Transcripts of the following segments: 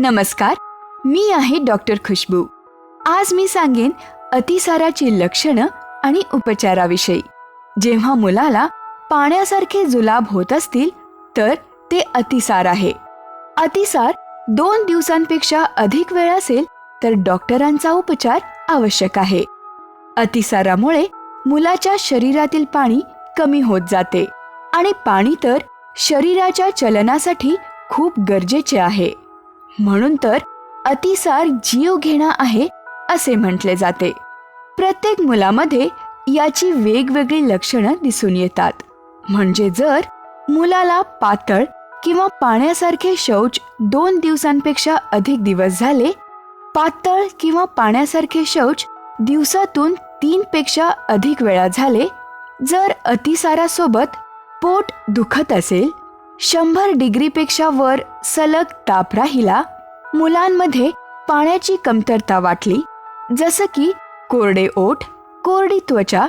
नमस्कार मी आहे डॉक्टर खुशबू. आज मी सांगेन अतिसाराची लक्षणं आणि उपचाराविषयी. जेव्हा मुलाला पाण्यासारखे जुलाब होत असतील तर ते अतिसार आहे. अतिसार दोन दिवसांपेक्षा अधिक वेळ असेल तर डॉक्टरांचा उपचार आवश्यक आहे. अतिसारामुळे मुलाच्या शरीरातील पाणी कमी होत जाते आणि पाणी तर शरीराच्या चलनासाठी खूप गरजेचे आहे. म्हणून तर अतिसार जीव घेणं आहे असे म्हटले जाते. प्रत्येक मुलामध्ये याची वेगवेगळी लक्षणं दिसून येतात. म्हणजे जर मुलाला पातळ किंवा पाण्यासारखे शौच दोन दिवसांपेक्षा अधिक दिवस झाले पातळ किंवा पाण्यासारखे शौच दिवसातून तीनपेक्षा अधिक वेळा झाले जर अतिसारासोबत पोट दुखत असेल शंभर डिग्रीपेक्षा वर सलग ताप राहिला मुलांमध्ये पाण्याची कमतरता वाटली जसं की कोरडे ओठ कोरडी त्वचा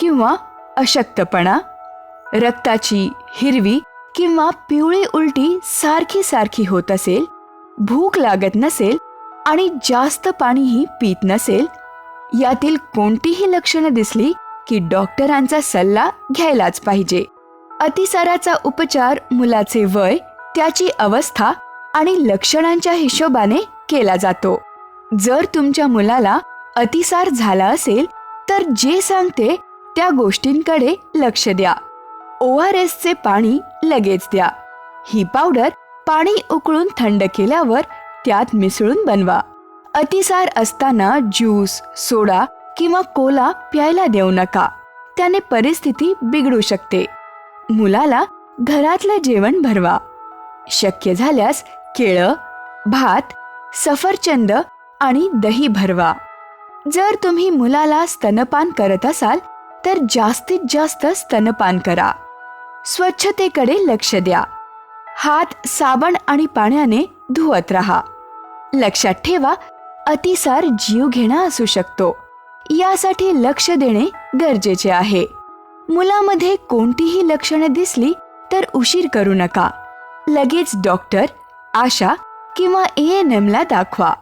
किंवा अशक्तपणा रक्ताची हिरवी किंवा पिवळी उलटी सारखी सारखी होत असेल भूक लागत नसेल आणि जास्त पाणीही पीत नसेल यातील कोणतीही लक्षणं दिसली की डॉक्टरांचा सल्ला घ्यायलाच पाहिजे. अतिसाराचा उपचार मुलाचे वय त्याची अवस्था आणि लक्षणांच्या हिशोबाने केला जातो. जर तुमच्या मुलाला अतिसार झाला असेल तर जे सांगते त्या गोष्टींकडे लक्ष द्या. ओ आर एसचे पाणी लगेच द्या. ही पावडर पाणी उकळून थंड केल्यावर त्यात मिसळून बनवा. अतिसार असताना ज्यूस सोडा किंवा कोला प्यायला देऊ नका. त्याने परिस्थिती बिघडू शकते. मुलाला घरातलं जेवण भरवा. शक्य झाल्यास केळं भात सफरचंद आणि दही भरवा. जर तुम्ही मुलाला स्तनपान करत असाल तर जास्तीत जास्त स्तनपान करा. स्वच्छतेकडे लक्ष द्या. हात साबण आणि पाण्याने धुवत राहा. लक्षात ठेवा अतिसार जीव घेणा असू शकतो. यासाठी लक्ष देणे गरजेचे आहे. मुलामध्ये कोणतीही लक्षणं दिसली तर उशीर करू नका. लगेच डॉक्टर आशा किंवा ए एन एमला दाखवा.